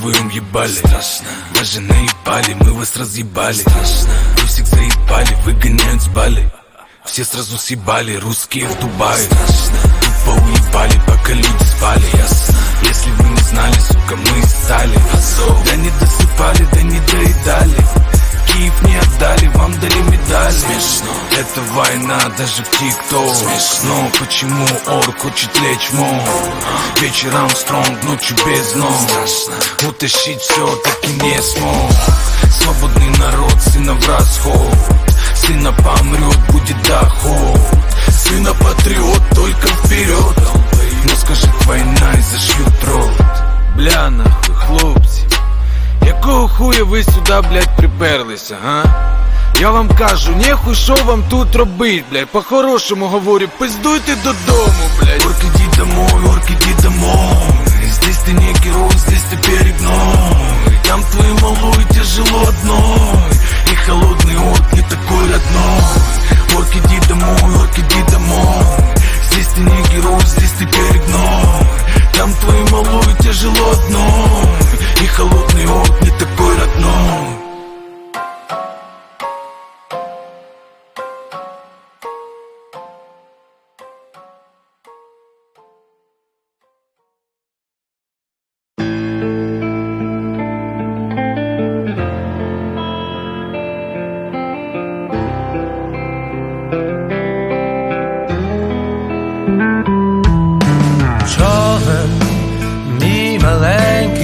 страх на твоем ебале Страшно Вас же наебали, мы вас разъебали Страшно Вы всех заебали, выгоняют с бали Все сразу съебали, русские в Дубае Страшно Тупо уебали, пока люди спали Ясно Если вы не знали, сука, мы стали Азов Да не досыпали, Смешно Это война даже в ТикТок Смешно Почему орк хочет лечь мол Вечером стронг, ночью без ног Страшно Утащить все таки не смог Свободный народ, сына в расход Сына помрет, будет доход Сына патриот, только вперед Но скажет война и зашьют рот Бля нахуй, хлопці Якого хуя ви сюди, блядь, приперлися, га? Я вам кажу, нехуй що вам тут робить, блядь, по-хорошому говорю, пиздуйте додому, блядь.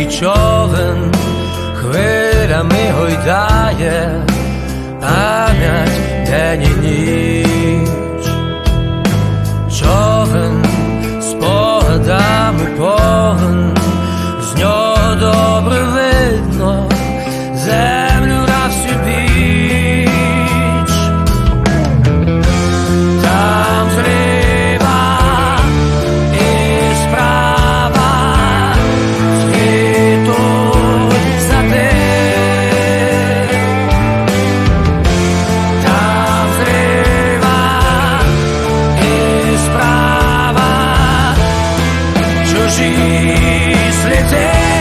Човен, хвилями гойдає, чужі сліди.